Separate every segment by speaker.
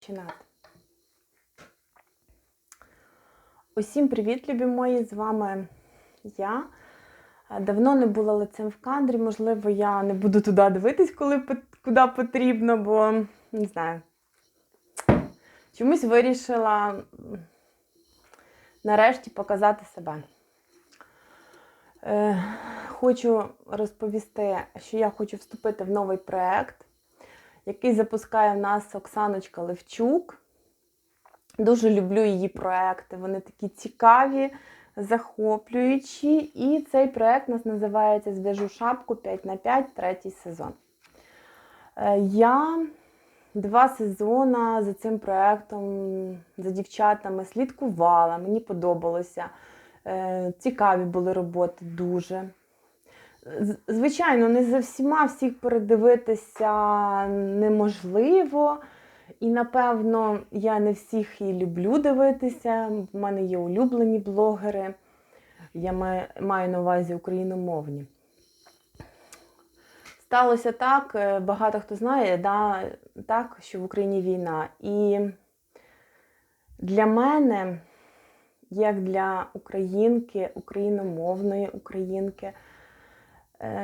Speaker 1: починати. Усім привіт, любі мої! З вами я. Давно не була лицем в кадрі, можливо, я не буду туди дивитись, коли куди потрібно, бо не знаю. Чомусь вирішила нарешті показати себе. Е, Хочу розповісти, що я хочу вступити в новий проєкт, який запускає в нас Оксаночка Левчук. Дуже люблю її проекти. Вони такі цікаві, захоплюючі. І цей проект у нас називається Зв'яжу шапку 5 на 5 третій сезон. Е, Я два сезони за цим проектом, за дівчатами слідкувала, мені подобалося. Е, Цікаві були роботи дуже. Звичайно, не за всіма всіх передивитися неможливо. І, напевно, я не всіх і люблю дивитися. В мене є улюблені блогери. Я маю, на увазі україномовні. Сталося так, е, багато хто знає, да, так, що в Україні війна. І для мене, як для українки, україномовної українки,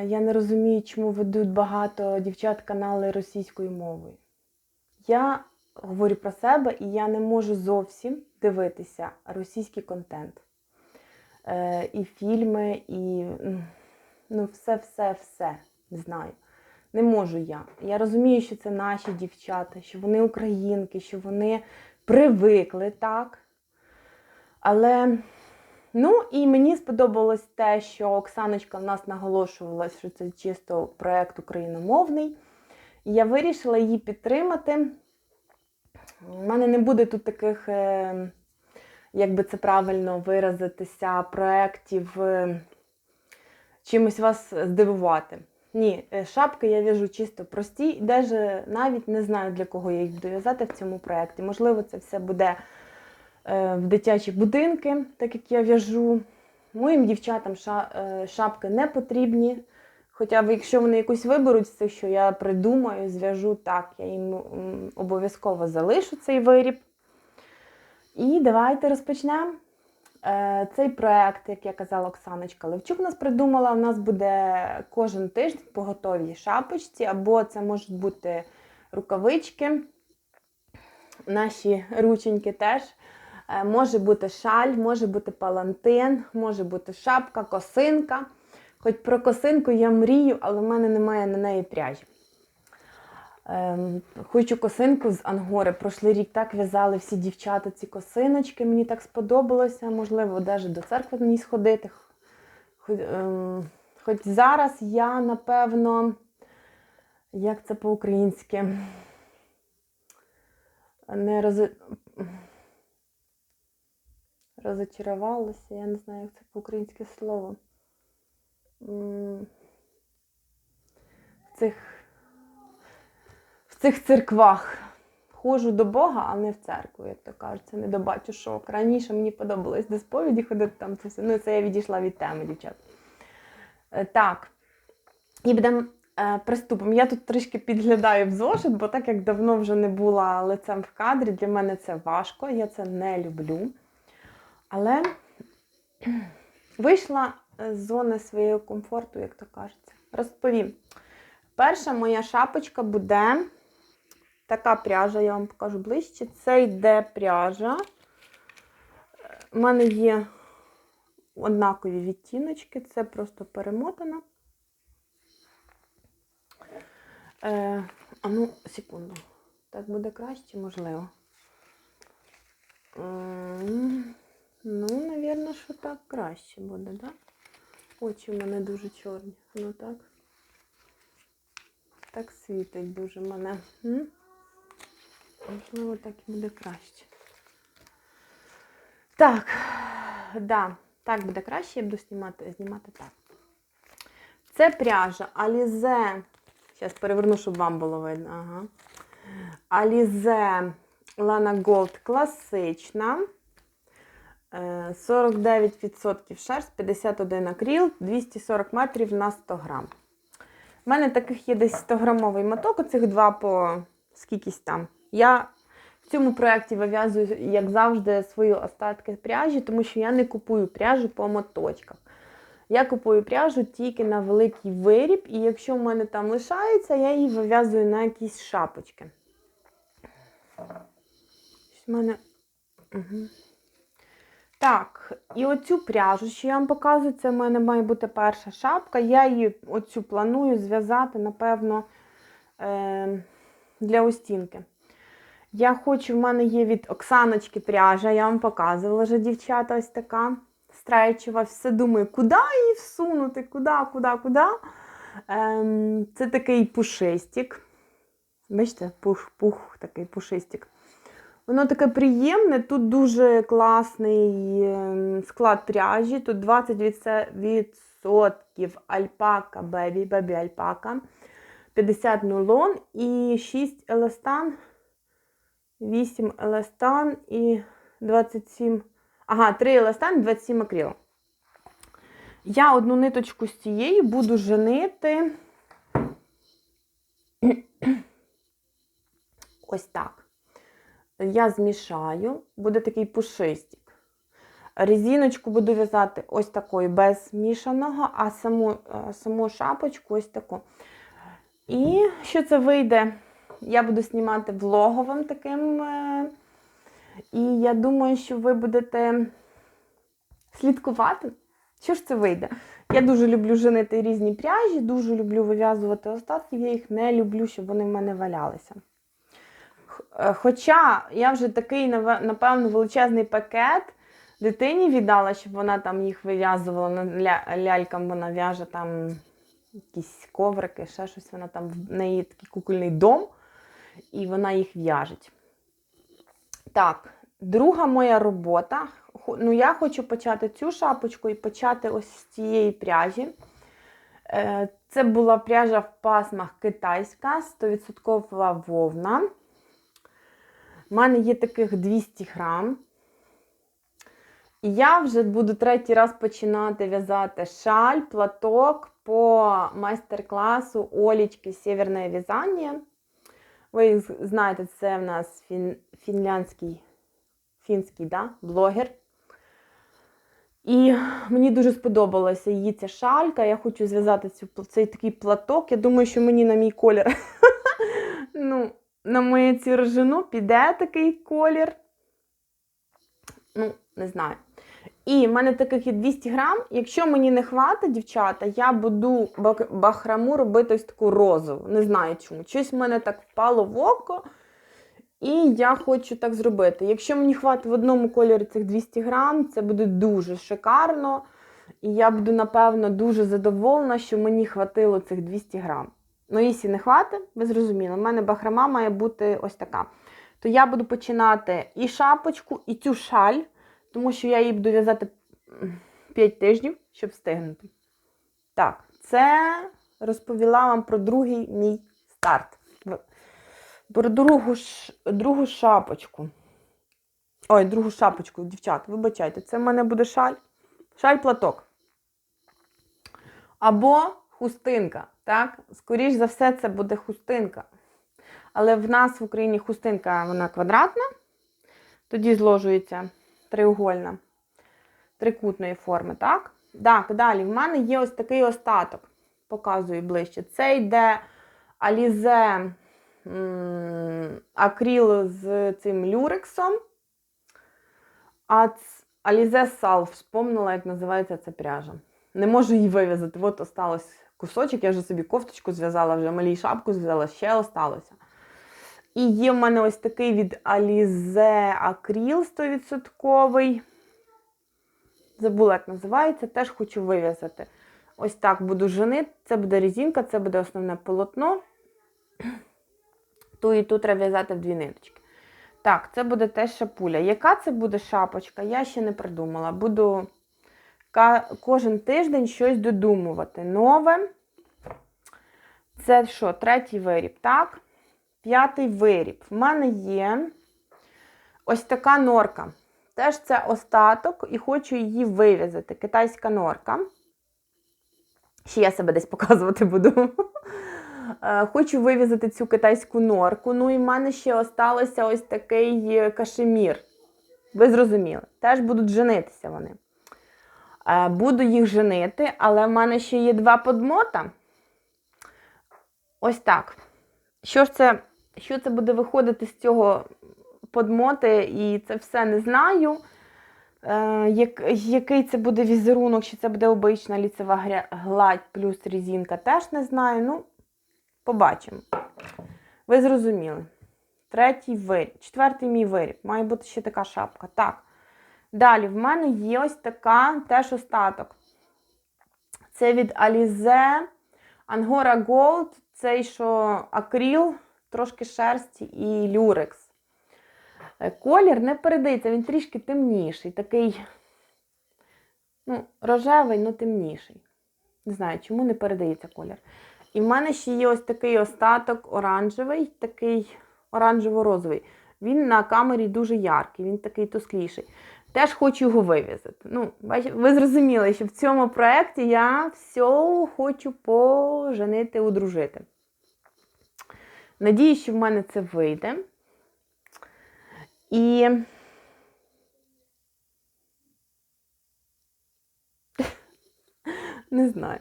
Speaker 1: я не розумію, чому ведуть багато дівчат канали російською мовою. Я говорю про себе, і я не можу зовсім дивитися російський контент. Е, і фільми, і ну, все, все, все не знаю. Не можу я. Я розумію, що це наші дівчата, що вони українки, що вони привикли так. Але ну і мені сподобалось те, що Оксаночка в нас наголошувала, що це чисто проєкт україномовний. Я вирішила її підтримати. У мене не буде тут таких, е, як би це правильно виразитися, проєктів е, чимось вас здивувати. Ні, е, шапки я в'яжу чисто прості, і навіть не знаю, для кого я їх буду в'язати в цьому проєкті. Можливо, це все буде в дитячі будинки, так як я в'яжу. Моїм дівчатам е, шапки не потрібні. Хоча б якщо вони якусь виберуть з цих, що я придумаю, зв'яжу так, я їм обов'язково залишу цей виріб. І давайте розпочнемо. Е, Цей проект, як я казала, Оксаночка Левчук нас придумала. У нас буде кожен тиждень по готовій шапочці, або це можуть бути рукавички, наші рученьки теж. Е, Може бути шаль, може бути палантин, може бути шапка, косинка. Хоч про косинку я мрію, але в мене немає на неї пряжі. Ем, хочу косинку з ангори. Прошлий рік так в'язали всі дівчата ці косиночки. Мені так сподобалося. Можливо, навіть до церкви ній сходити. Хоч, ем, хоч зараз я, напевно, як це по-українськи, не роз... розочарувалася, я не знаю, як це по-українське слово. В цих, в цих церквах. Ходжу до Бога, а не в церкву, як то кажуть. Це не до батюшок. Раніше мені подобалось до сповіді ходити там. Це все. Ну, це я відійшла від теми, дівчат. Е, Так. І будемо е, приступом. Я тут трішки підглядаю в зошит, бо так як давно вже не була лицем в кадрі, для мене це важко, я це не люблю. Але вийшла з зони свого комфорту, як то кажеться. Розповім. Перша моя шапочка буде така пряжа, я вам покажу ближче. Це йде пряжа. У мене є однакові відтіночки, це просто перемотана. Е, а ну, секунду. Так буде краще, можливо. М, Ну, напевно, що так краще буде, так? Да? Очі в мене дуже чорні. Ну так. Так світить дуже мене. Можливо, так і буде краще. Так, да, так буде краще, я буду знімати, знімати так. Це пряжа Alize. Зараз переверну, щоб вам було видно. Ага. Alize Lana Gold класична. Е, 49% шерсть, 51 акріл, 240 метрів на 100 грам. У мене таких є десь 100-грамовий моток, оцих два по скількись там. Я В цьому проєкті вив'язую, як завжди, свої остатки пряжі, тому що я не купую пряжу по моточках. Я купую пряжу тільки на великий виріб, і якщо в мене там лишається, я її вив'язую на якісь шапочки. Щось в мене. Угу. Так, і оцю пряжу, що я вам показую, це в мене має бути перша шапка. Я її оцю планую зв'язати, напевно, е- для остінки. Я хочу, в мене є від Оксаночки пряжа, я вам показувала вже дівчата, ось така стрейчева. Все думаю, куди її всунути, куди, куди, куди. Ем, це такий пушистик. Бачите, пух, пух, такий пушистик. Воно таке приємне, тут дуже класний ем, склад пряжі. Тут 20% альпака, бебі, бебі альпака, 50 нулон і 6 еластан, 8 еластан і 27. Ага, 3 еластан і 27 акрил. Я одну ниточку з цієї буду женити. Ось так я змішаю, буде такий пушистик. Резиночку буду в'язати ось такою без мішаного, а саму, саму шапочку ось таку. І що це вийде? Я буду знімати влоговим таким. е, І я думаю, що ви будете слідкувати. Що ж це вийде? Я дуже люблю женити різні пряжі, дуже люблю вив'язувати остатків, я їх не люблю, щоб вони в мене валялися. Е, Хоча я вже такий, напевно, величезний пакет дитині віддала, щоб вона там їх вив'язувала ля- лялькам, вона в'яже там якісь коврики, ще щось. Вона там в неї такий кукольний дом, і вона їх в'яжеть. Так, друга моя робота. Ну, я хочу почати цю шапочку і почати ось з цієї пряжі. Е, Це була пряжа в пасмах китайська, 100% вовна. У мене є таких 200 грам. І я вже буду третій раз починати в'язати шаль, платок по майстер-класу Олічки Сєвєрне в'язання. Ви знаєте, це в нас фін... фінляндський фінський да? блогер. І мені дуже сподобалася її ця шалька. Я хочу зв'язати цю, цей такий платок. Я думаю, що мені на мій колір. ну, на мою цю рожину піде такий колір. Ну, не знаю. І в мене таких є 200 грам. Якщо мені не хватить, дівчата, я буду бахраму робити ось таку розову. Не знаю чому. Щось в мене так впало в око. І я хочу так зробити. Якщо мені хватить в одному кольорі цих 200 грам, це буде дуже шикарно. І я буду, напевно, дуже задоволена, що мені хватило цих 200 грам. Ну, якщо не хватить, ви зрозуміли, в мене бахрома має бути ось така. То я буду починати і шапочку, і цю шаль, тому що я її буду в'язати 5 тижнів, щоб встигнути. Так, це розповіла вам про другий мій старт. Про другу, другу шапочку. Ой, другу шапочку, дівчат, вибачайте, це в мене буде шаль. Шаль-платок. Або хустинка. Так? Скоріш за все, це буде хустинка. Але в нас в Україні хустинка вона квадратна, тоді зложується треугольна, трикутної форми. Так, так далі в мене є ось такий остаток. Показую ближче. Це йде алізе акріл з цим люрексом. А алізе салф, вспомнила, як називається ця пряжа. Не можу її вив'язати. От осталось кусочок, я вже собі кофточку зв'язала, вже малій шапку зв'язала, ще осталося. І є в мене ось такий від Alize Акріл 100%. Забула, як називається, теж хочу вив'язати. Ось так буду женити. Це буде резинка, це буде основне полотно. Ту і ту треба в'язати в дві ниточки. Так, це буде теж шапуля. Яка це буде шапочка, я ще не придумала. Буду кожен тиждень щось додумувати. Нове. Це що, третій виріб, так? П'ятий виріб. В мене є ось така норка. Теж це остаток, і хочу її вив'язати. Китайська норка. Ще я себе десь показувати буду. Е, Хочу вивізати цю китайську норку. Ну і в мене ще осталося ось такий е, кашемір. Ви зрозуміли. Теж будуть женитися вони. Е, Буду їх женити, але в мене ще є два подмота. Ось так. Що ж це, що це буде виходити з цього подмоти, і це все не знаю. Е, як, який це буде візерунок, чи це буде обична ліцева гладь плюс резинка, теж не знаю. Ну, побачимо. Ви зрозуміли. Третій виріб. Четвертий мій виріб. Має бути ще така шапка. Так. Далі, в мене є ось така теж остаток. Це від Alize Angora Gold. Цей, що акріл, трошки шерсті і люрекс. Колір не передається, він трішки темніший, такий ну, рожевий, але темніший. Не знаю, чому не передається колір. І в мене ще є ось такий остаток оранжевий, такий оранжево-розовий. Він на камері дуже яркий, він такий тускліший. Теж хочу його вивізати. Ну, ви зрозуміли, що в цьому проєкті я все хочу поженити, одружити. Надію, що в мене це вийде. І не знаю.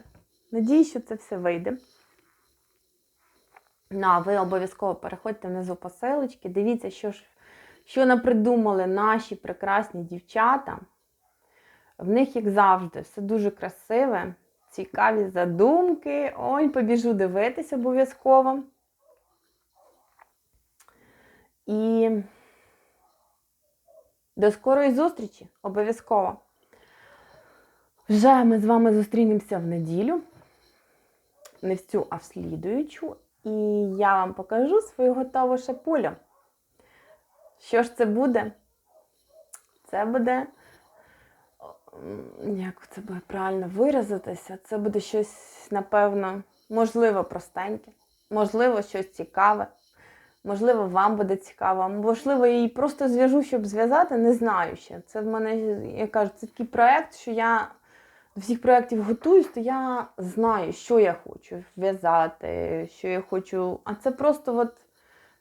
Speaker 1: Надію, що це все вийде. Ну, а ви обов'язково переходьте внизу по силочки, дивіться, що ж, що напридумали наші прекрасні дівчата. В них, як завжди, все дуже красиве, цікаві задумки. Ой, побіжу дивитися обов'язково. І до скорої зустрічі, обов'язково. Вже ми з вами зустрінемося в неділю. Не в цю, а в слідуючу. І я вам покажу свою готову шапулю. Що ж це буде? Це буде. Як це буде правильно виразитися? Це буде щось, напевно, можливо, простеньке, можливо, щось цікаве. Можливо, вам буде цікаво. Можливо, я її просто зв'яжу, щоб зв'язати, не знаю ще. Це в мене, я кажу, це такий проєкт, що я до всіх проєктів готуюсь, то я знаю, що я хочу в'язати, що я хочу. А це просто от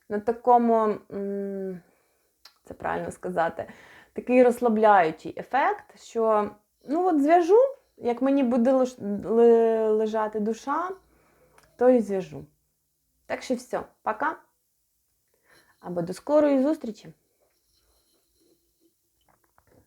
Speaker 1: на такому, м, це правильно сказати, такий розслабляючий ефект, що ну от зв'яжу, як мені буде лежати душа, то і зв'яжу. Так що все, пока. Або до скорої зустрічі!